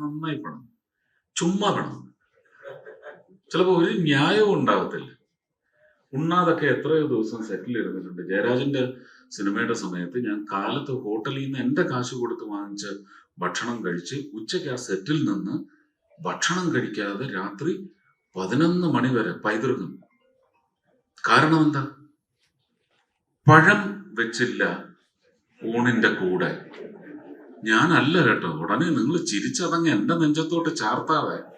നന്നായി പണം. ചുമ്മാ പണം ചിലപ്പോ ഒരു ന്യായവും ഉണ്ടാകത്തില്ല ഉണ്ണാതൊക്കെ എത്രയോ ദിവസം സെറ്റിൽ ഇരുന്നിട്ടുണ്ട് ജയരാജന്റെ സിനിമയുടെ സമയത്ത് ഞാൻ കാലത്ത് ഹോട്ടലിൽ നിന്ന് എന്റെ കാശ് കൊടുത്ത് വാങ്ങിച്ച ഭക്ഷണം കഴിച്ച് ഉച്ചയ്ക്ക് ആ സെറ്റിൽ നിന്ന് ഭക്ഷണം കഴിക്കാതെ രാത്രി പതിനൊന്ന് മണി വരെ പൈതൃകം. കാരണം എന്താ? പഴം വെച്ചില്ല ഊണിന്റെ കൂടെ. ഞാനല്ല കേട്ടോ. ഉടനെ നിങ്ങൾ ചിരിച്ചതങ്ങ് എന്റെ നെഞ്ചത്തോട്ട് ചാർത്താതെ.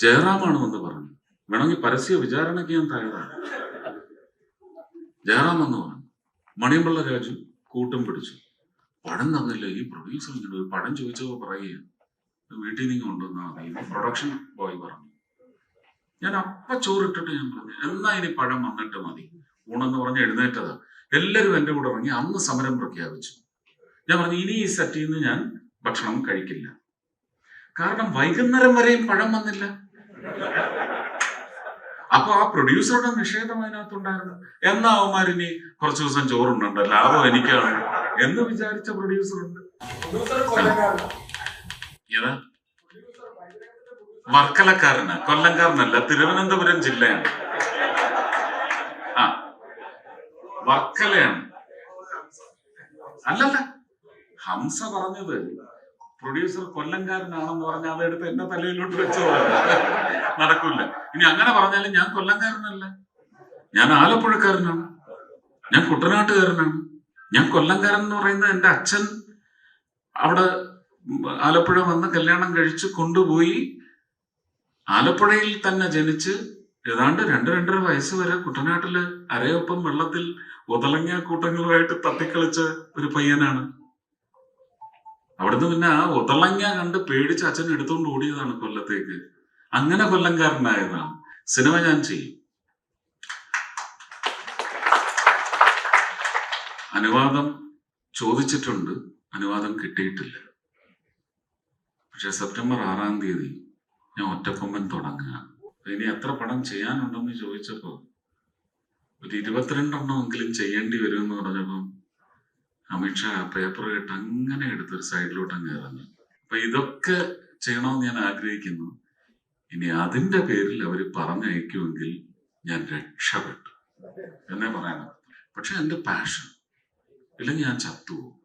ജയറാമാണ് എന്ന് പറഞ്ഞു. വേണമെങ്കിൽ പരസ്യ വിചാരണയ്ക്ക് ഞാൻ തയ്യാറാണ്. ജയറാം എന്ന് പറഞ്ഞു. മണിയമ്പിള്ള രാജു കൂട്ടം പിടിച്ചു. പടം തന്നില്ല? ഈ പ്രൊഡ്യൂസർ ഇങ്ങനെ ഒരു പടം ചോദിച്ചപ്പോ പറയുക വീട്ടിൽ നിന്ന് കൊണ്ടുവന്നാൽ മതി. പ്രൊഡക്ഷൻ ബോയ് പറഞ്ഞു. ഞാൻ അപ്പ ചോറിട്ടിട്ട് ഞാൻ പറഞ്ഞു എന്നാ ഇനി പടം വന്നിട്ട് മതി. ഊണെന്ന് പറഞ്ഞ് എഴുന്നേറ്റതാ. എല്ലാവരും എന്റെ കൂടെ ഇറങ്ങി അന്ന് സമരം പ്രഖ്യാപിച്ചു. ഞാൻ പറഞ്ഞു ഇനി ഈ സെറ്റിൽ നിന്ന് ഞാൻ ഭക്ഷണം കഴിക്കില്ല. കാരണം വൈകുന്നേരം വരെയും പഴം വന്നില്ല. അപ്പൊ ആ പ്രൊഡ്യൂസറുടെ നിഷേധം അതിനകത്തുണ്ടായിരുന്നു. എന്നാ അവന്മാരിനി കുറച്ചു ദിവസം ചോറുണ്ടുണ്ട് ലാഭം എനിക്കാണ് എന്ന് വിചാരിച്ച പ്രൊഡ്യൂസർ ഉണ്ട്. ഏതാ? വർക്കലക്കാരന്. കൊല്ലംകാരനല്ല തിരുവനന്തപുരം ജില്ലയാണ്. ആ വർക്കലയാണ്. അല്ലല്ല ഹംസ പറഞ്ഞത്. പ്രൊഡ്യൂസർ കൊല്ലംകാരനാണെന്ന് പറഞ്ഞ അതെടുത്ത് എന്നെ തലയിലോട്ട് വെച്ചോ നടക്കൂല. ഇനി അങ്ങനെ പറഞ്ഞാലും ഞാൻ കൊല്ലംകാരനല്ല. ഞാൻ ആലപ്പുഴക്കാരനാണ്. ഞാൻ കുട്ടനാട്ടുകാരനാണ്. ഞാൻ കൊല്ലംകാരൻ എന്ന് പറയുന്നത് എന്റെ അച്ഛൻ അവിടെ ആലപ്പുഴ വന്ന് കല്യാണം കഴിച്ച് കൊണ്ടുപോയി ആലപ്പുഴയിൽ തന്നെ ജനിച്ച് ഏതാണ്ട് രണ്ട് രണ്ടര വയസ്സ് വരെ കുട്ടനാട്ടിൽ അരയൊപ്പം വെള്ളത്തിൽ ഒതളങ്ങിയ കൂട്ടങ്ങളുമായിട്ട് തട്ടിക്കളിച്ച ഒരു പയ്യനാണ്. അവിടുന്ന് പിന്നെ ആ ഉതളങ്ങ കണ്ട് പേടിച്ച് അച്ഛൻ എടുത്തുകൊണ്ട് ഓടിയതാണ് കൊല്ലത്തേക്ക്. അങ്ങനെ കൊല്ലംകാരനായതാണ് സിനിമ ഞാൻ ചെയ്യും. അനുവാദം ചോദിച്ചിട്ടുണ്ട്. അനുവാദം കിട്ടിയിട്ടില്ല. പക്ഷെ സെപ്റ്റംബർ ആറാം തീയതി ഞാൻ ഒറ്റക്കൊമ്പൻ തുടങ്ങുക. ഇനി എത്ര പടം ചെയ്യാനുണ്ടെന്ന് ചോദിച്ചപ്പോ ഒരു ഇരുപത്തിരണ്ടെണ്ണമെങ്കിലും ചെയ്യേണ്ടി വരുമെന്ന് പറഞ്ഞപ്പം അമിത്ഷാ പേപ്പർ കേട്ട് അങ്ങനെ എടുത്തൊരു സൈഡിലോട്ട് അങ്ങ് ഇറങ്ങി. അപ്പൊ ഇതൊക്കെ ചെയ്യണമെന്ന് ഞാൻ ആഗ്രഹിക്കുന്നു. ഇനി അതിന്റെ പേരിൽ അവർ പറഞ്ഞയക്കുമെങ്കിൽ ഞാൻ രക്ഷപ്പെട്ടു. എന്നേ പറയാനുള്ളൂ പക്ഷെ എന്റെ പാഷൻ ഇല്ലെങ്കിൽ ഞാൻ ചത്തുപോകും.